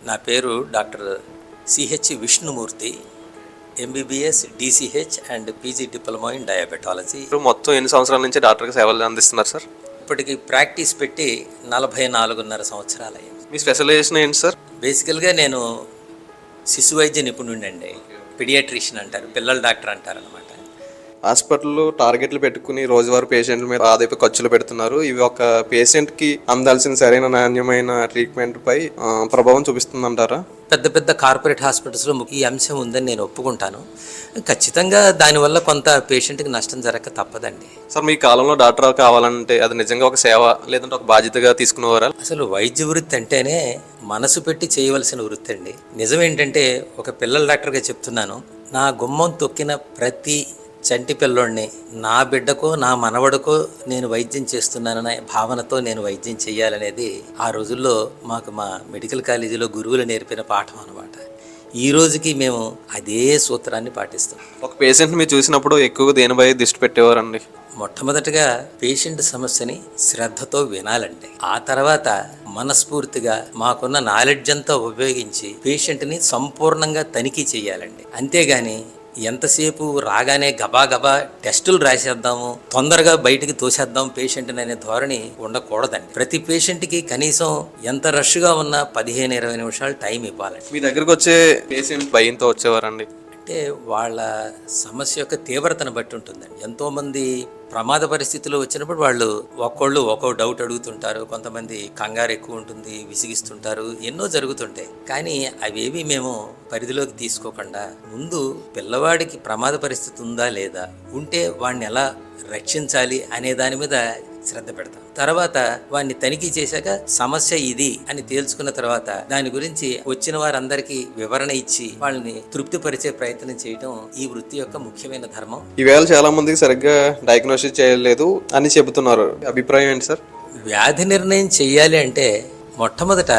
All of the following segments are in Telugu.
నా పేరు doctor CH Vishnumurthy MBBS DCH and PG diploma in diabetology మీరు మొత్తం ఎన్ని సంవత్సరాల నుంచి డాక్టర్కి సేవలు అందిస్తున్నారు సార్? ఇప్పటికి ప్రాక్టీస్ పెట్టి నలభై నాలుగున్నర సంవత్సరాలు అయింది మీ స్పెషలైజేషన్ ఏంటి సార్? బేసికల్గా నేను శిశు వైద్య నిపుణుడండి పిడియాట్రిషియన్ అంటారు పిల్లల డాక్టర్ అంటారు అనమాట హాస్పిటల్లో టార్గెట్లు పెట్టుకుని రోజువారీ పేషెంట్ల మీద ఆదాయపు ఖర్చులు పెడుతున్నారు. ఇవి ఒక పేషెంట్కి అందాల్సిన సరైన నాణ్యమైన ట్రీట్మెంట్ పై ప్రభావం చూపిస్తుందంటారా? పెద్ద పెద్ద కార్పొరేట్ హాస్పిటల్స్లో ఈ అంశం ఉందని నేను ఒప్పుకుంటాను. ఖచ్చితంగా దానివల్ల కొంత పేషెంట్కి నష్టం జరగక తప్పదండి. సార్ మీ కాలంలో డాక్టర్ కావాలంటే అది నిజంగా ఒక సేవ లేదంటే ఒక బాధ్యతగా తీసుకునేవారా? అసలు వైద్య వృత్తి అంటేనే మనసు పెట్టి చేయవలసిన వృత్తి అండి. నిజం ఏంటంటే ఒక పిల్లల డాక్టర్గా చెప్తున్నాను. నా గుమ్మం తొక్కిన ప్రతి చంటి పిల్లోడిని నా బిడ్డకో నా మనవడికో నేను వైద్యం చేస్తున్నాననే భావనతో నేను వైద్యం చేయాలనేది ఆ రోజుల్లో మాకు మా మెడికల్ కాలేజీలో గురువులు నేర్పిన పాఠం అనమాట ఈ రోజుకి మేము అదే సూత్రాన్ని పాటిస్తాం. ఒక పేషెంట్ మీరు చూసినప్పుడు ఎక్కువగా దేనిపై దృష్టి పెట్టేవారండి? మొట్టమొదటగా పేషెంట్ సమస్యని శ్రద్ధతో వినాలండి. ఆ తర్వాత మనస్ఫూర్తిగా మాకున్న నాలెడ్జ్ అంతా ఉపయోగించి పేషెంట్ని సంపూర్ణంగా తనిఖీ చేయాలండి. అంతేగాని ఎంతసేపు రాగానే గబా గబా టెస్టులు రాసేద్దాము తొందరగా బయటికి తోసేద్దాం పేషెంట్ అనే ధోరణి ఉండకూడదండి. ప్రతి పేషెంట్కి కనీసం ఎంత రష్గా ఉన్నా పదిహేను ఇరవై నిమిషాలు టైం ఇవ్వాలండి. మీ దగ్గరకు వచ్చే పేషెంట్ భయంతో వచ్చేవారండి? అంటే వాళ్ళ సమస్య యొక్క తీవ్రతను బట్టి ఉంటుందండి. ఎంతోమంది ప్రమాద పరిస్థితులు వచ్చినప్పుడు వాళ్ళు ఒక్కోళ్ళు ఒక్కో డౌట్ అడుగుతుంటారు. కొంతమంది కంగారు ఎక్కువ ఉంటుంది విసిగిస్తుంటారు ఎన్నో జరుగుతుంటాయి. కానీ అవేవి మేము పరిధిలోకి తీసుకోకుండా ముందు పిల్లవాడికి ప్రమాద పరిస్థితి ఉందా లేదా ఉంటే వాడిని ఎలా రక్షించాలి అనే దాని మీద శ్రద్ధ పెడతాం. తర్వాత వాడిని తనిఖీ చేశాక సమస్య ఇది అని తేల్చుకున్న తర్వాత దాని గురించి వచ్చిన వారందరికీ వివరణ ఇచ్చి వాళ్ళని తృప్తిపరిచే ప్రయత్నం చేయడం ఈ వృత్తి యొక్క ముఖ్యమైన ధర్మం. ఈవేళ చాలా మందికి సరిగ్గా డయాగ్నోసిస్ చేయలేదు అని చెబుతున్నారు. అభిప్రాయం ఏంటి సార్? వ్యాధి నిర్ణయం చెయ్యాలి అంటే మొట్టమొదట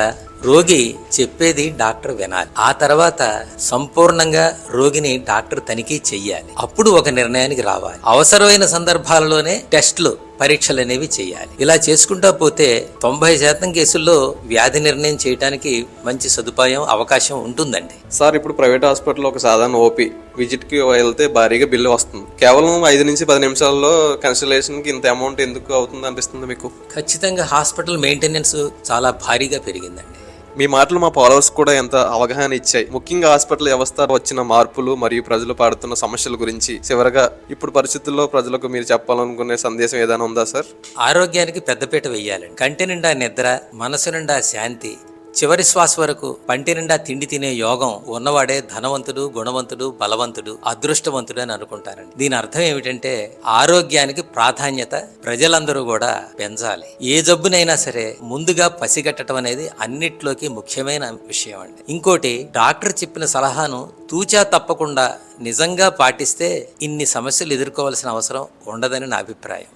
రోగి చెప్పేది డాక్టర్ వినాలి. ఆ తర్వాత సంపూర్ణంగా రోగిని డాక్టర్ తనిఖీ చెయ్యాలి. అప్పుడు ఒక నిర్ణయానికి రావాలి. అవసరమైన సందర్భాలలోనే టెస్ట్లు పరీక్షలు అనేవి చేయాలి. ఇలా చేసుకుంటా పోతే తొంభై శాతం కేసుల్లో వ్యాధి నిర్ణయం చేయడానికి మంచి సదుపాయం అవకాశం ఉంటుందండి. సార్ ఇప్పుడు ప్రైవేట్ హాస్పిటల్లో ఒక సాధారణ ఓపీ విజిట్కి వెళ్తే భారీగా బిల్లు వస్తుంది. కేవలం ఐదు నుంచి పది నిమిషాల్లో కన్సల్టేషన్కి ఇంత అమౌంట్ ఎందుకు అవుతుంది అనిపిస్తుంది మీకు? ఖచ్చితంగా హాస్పిటల్ మెయింటెనెన్స్ చాలా భారీగా పెరిగిందండి. మీ మాటలు మా ఫాలోవర్స్ కూడా ఎంత అవగాహన ఇచ్చాయి. ముఖ్యంగా హాస్పిటల్ వ్యవస్థ వచ్చిన మార్పులు మరియు ప్రజలు పాడుతున్న సమస్యల గురించి చివరగా ఇప్పుడు పరిస్థితుల్లో ప్రజలకు మీరు చెప్పాలనుకునే సందేశం ఏదైనా ఉందా సార్? ఆరోగ్యానికి పెద్దపీట వెయ్యాలండి కంటి నిండా నిద్ర మనసు నిండా శాంతి చివరి శ్వాస వరకు పంటి నిండా తిండి తినే యోగం ఉన్నవాడే ధనవంతుడు గుణవంతుడు బలవంతుడు అదృష్టవంతుడు అని అనుకుంటారండి. దీని అర్థం ఏమిటంటే ఆరోగ్యానికి ప్రాధాన్యత ప్రజలందరూ కూడా పెంచాలి. ఏ జబ్బునైనా సరే ముందుగా పసిగట్టడం అనేది అన్నిట్లోకి ముఖ్యమైన విషయం అండి ఇంకోటి డాక్టర్ చెప్పిన సలహాను తూచా తప్పకుండా నిజంగా పాటిస్తే ఇన్ని సమస్యలు ఎదుర్కోవాల్సిన అవసరం ఉండదని నా అభిప్రాయం.